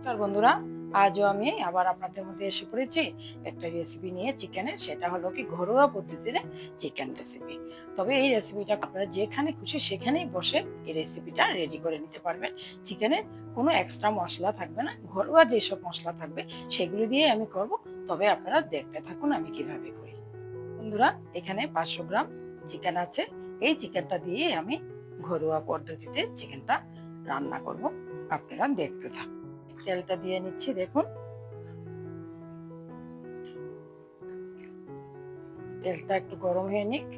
নমস্কার বন্ধুরা, আজও আমি আবার আপনাদের মধ্যে এসে পড়েছি একটা রেসিপি নিয়ে চিকেনের সেটা হলো কি ঘরোয়া পদ্ধতিতে চিকেন রেসিপি তবে এই রেসিপিটা আপনারা যেখানে খুশি সেখানেই বসে এই রেসিপিটা রেডি করে নিতে পারবেন। চিকেনের কোনো এক্সট্রা মশলা থাকবে না, ঘরোয়া যেসব মশলা থাকবে সেগুলো দিয়ে আমি করব, তবে আপনারা দেখতে থাকুন আমি কীভাবে করি। বন্ধুরা, এখানে পাঁচশো গ্রাম চিকেন আছে, এই চিকেনটা দিয়ে আমি ঘরোয়া পদ্ধতিতে চিকেনটা রান্না করব, আপনারা দেখতে থাকুন। তেলটা দিয়ে নিচ্ছি, দেখুন। তেলটা একটু গরম হয়ে নিক।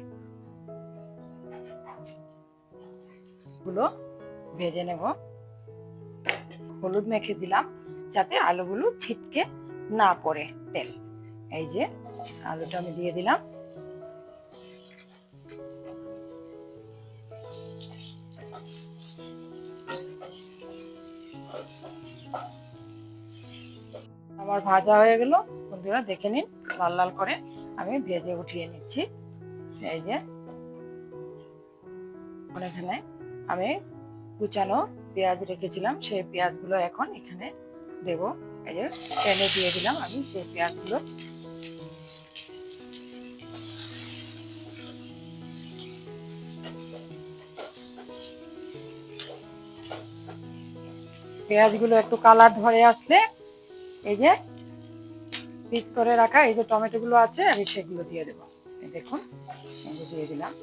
গুলো ভেজে নেব। হলুদ মেখে দিলাম যাতে আলুগুলো ছিটকে না পড়ে তেল। এই যে আলুটা আমি দিয়ে দিলাম। আমার ভাজা হয়ে গেল। বন্ধুরা দেখে নিন, লাল লাল করে আমি ভেজে উঠিয়ে নিচ্ছি। এই যে, এখন আমি কুচানো পেঁয়াজ রেখেছিলাম, সেই পেঁয়াজগুলো এখন এখানে দেব। এই যে, তেলে দিয়ে দিলাম আমি সেই পেঁয়াজগুলো। পেঁয়াজগুলো একটু কালার ধরে আসলে এই যে পিস করে রাখা এই যে টমেটো গুলো আছে, আমি সেগুলো দিয়ে দেবো। দেখুন দিয়ে দিলাম।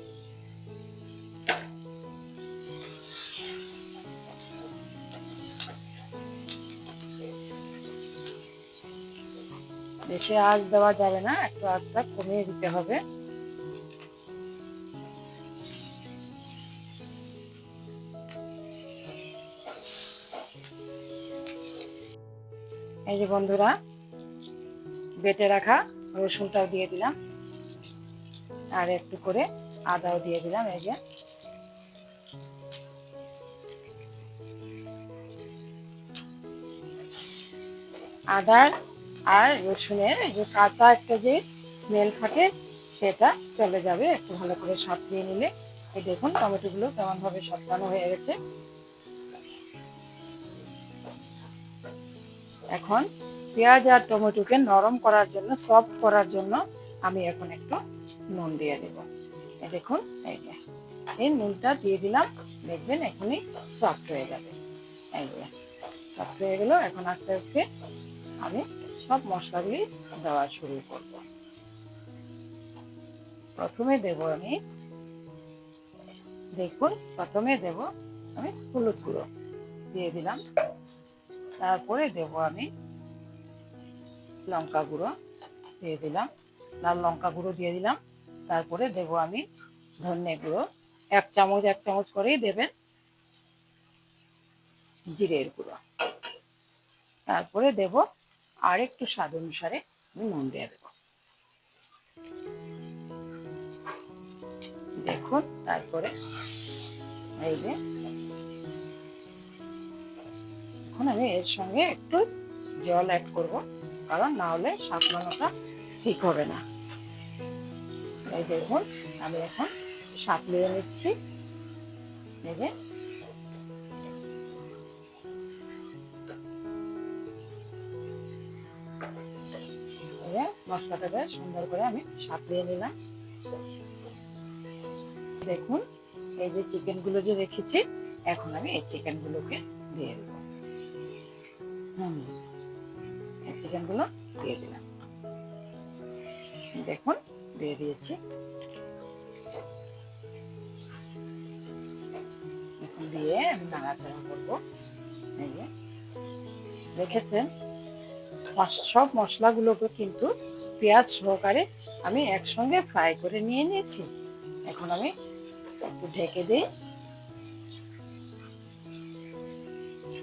বেশি আঁচ দেওয়া যাবে না, একটু আঁচটা কমিয়ে দিতে হবে। এই যে বন্ধুরা, বেটে রাখা রসুনটাও দিয়ে দিলাম। আর একটু করে আদাও দিয়ে দিলাম, এই যে। আদার আর রসুনের যে কাঁচা একটা যে স্মেল থাকে, সেটা চলে যাবে। একটু ভালো করে সাঁতরিয়ে নিলে। দেখুন, টমেটোগুলো কেমন ভাবে সাঁতরানো হয়ে গেছে। এখন পেঁয়াজ আর টমেটোকে নরম করার জন্য সফট করার জন্য আমি এখন একটু নুন দিয়ে দেব। দেখুন, এই যে। এই নুনটা দিয়ে দিলাম, দেখবেন এখনই সফট হয়ে যাবে। এই যে সফট হয়ে গেল। এখন আস্তে আস্তে আমি সব মশলাগুলি দেওয়া শুরু করব। প্রথমে দেব আমি, দেখুন, প্রথমে দেব আমি হলুদ গুঁড়ো। দিয়ে দিলাম। তারপরে দেব আমি লঙ্কা গুঁড়ো দিয়ে দিলাম। লাল লঙ্কা গুঁড়ো দিয়ে দিলাম। তারপরে দেব আমি ধনে গুঁড়ো। এক চামচ এক চামচ করেই দেবেন জিরের গুঁড়ো। তারপরে দেব আর একটু স্বাদ অনুসারে আমি নুন দিয়ে দেব। দেখুন, তারপরে এই যে এখন আমি এর সঙ্গে একটু জল অ্যাড করব, কারণ না হলে সাঁতলানোটা ঠিক হবে না। এই দেখুন, আমি এখন সাঁতলিয়ে নিচ্ছি। এই মশলাটাকে সুন্দর করে আমি সাঁতলিয়ে নিলাম। দেখুন, এই যে চিকেনগুলো যে রেখেছি, এখন আমি এই চিকেন গুলোকে দিয়ে দেবো। গুলো দিয়ে দিলাম। দেখুন, দিয়ে দিয়েছি। এখন দিয়ে আমি নাড়াচাড়া করব। দেখেছেন? সব মশলাগুলোকে কিন্তু পেঁয়াজ সহকারে আমি একসঙ্গে ফ্রাই করে নিয়ে নিয়েছি। এখন আমি একটু ঢেকে দিই।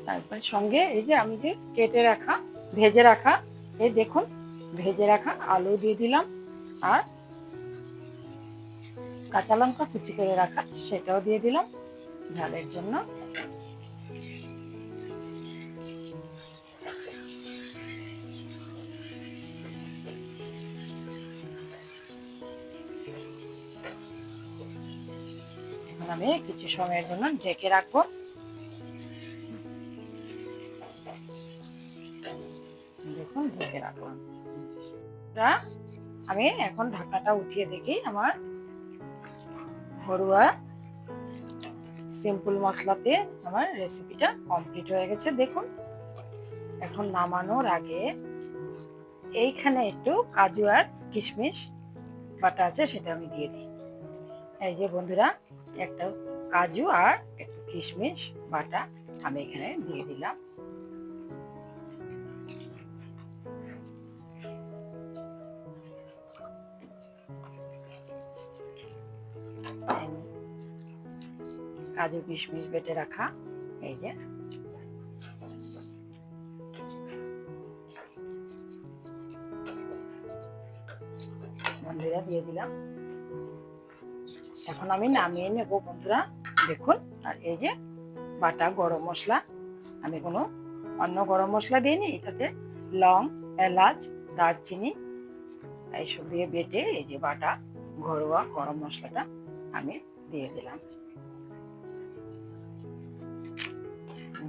তারপর সঙ্গে এই যে আমি যে কেটে রাখা, ভেজে রাখা, এই দেখুন, ভেজে রাখা আলু দিয়ে দিলাম আর কাঁচা লঙ্কা কুচি করে রাখা সেটাও দিয়ে দিলাম ঝালের জন্য। আমি কিছু সময়ের জন্য ঢেকে রাখব। কিছুক্ষণ ঢেকে রাখলাম। আমি এখন ঢাকাটা উঠিয়ে দেখি আমার ঘরোয়া সিম্পল মশলাতে আমার রেসিপিটা কমপ্লিট হয়ে গেছে। দেখুন, এখন নামানোর আগে এইখানে একটু কাজু আর কিশমিশ বাটা আছে, সেটা আমি দিয়ে দিই। এই যে বন্ধুরা, একটা কাজু আর একটু কিশমিশ বাটা আমি এখানে দিয়ে দিলাম। কাজু কিশমিশ বেটে রাখা, এই যে। বন্ধুরা, দিয়ে দিলাম। এখন আমি নামিয়ে নেব, বন্ধুরা, দেখুন। আর এই যে বাটা গরম মশলা, আমি কোনো অন্য গরম মশলা দিইনি, এটাতে লং, এলাচ, দারচিনি, এইসব দিয়ে বেটে এই যে বাটা ঘরোয়া গরম মশলাটা আমি দিয়ে দিলাম।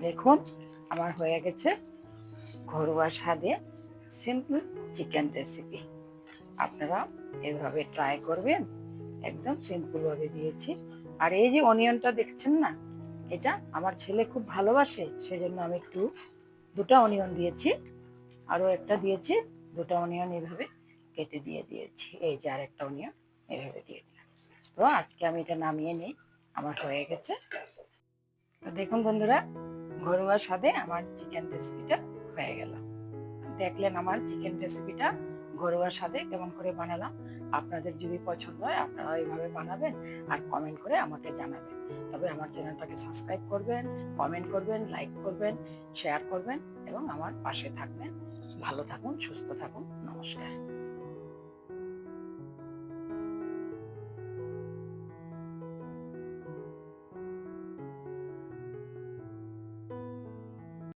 দেখুন, আমার হয়ে গেছে ঘরোয়া স্বাদে সিম্পল চিকেন রেসিপি আপনারা এভাবে ট্রাই করবেন, একদম সিম্পল ভাবে দিয়েছি। আর এই যে অনিয়নটা দেখছেন না, এটা আমার ছেলে খুব ভালোবাসে, সেজন্য আমি একটু দুটো অনিয়ন দিয়েছি, আরও একটা দিয়েছি, দুটো অনিয়ন এভাবে কেটে দিয়ে দিয়েছি। এই যে আর একটা অনিয়ন এভাবে দিয়ে দিলাম। তো আজকে আমি এটা নামিয়ে নিই, আমার হয়ে গেছে। তো দেখুন বন্ধুরা, ঘরোয়া স্বাদে আমার চিকেন রেসিপিটা হয়ে গেল। দেখলেন আমার চিকেন রেসিপিটা ঘরোয়া স্বাদে কেমন করে বানালাম। আপনাদের যদি পছন্দ হয়, আপনারা এইভাবে বানাবেন আর কমেন্ট করে আমাকে জানাবেন। তবে আমার চ্যানেলটাকে সাবস্ক্রাইব করবেন কমেন্ট করবেন লাইক করবেন শেয়ার করবেন এবং আমার পাশে থাকবেন। ভালো থাকুন, সুস্থ থাকুন, নমস্কার।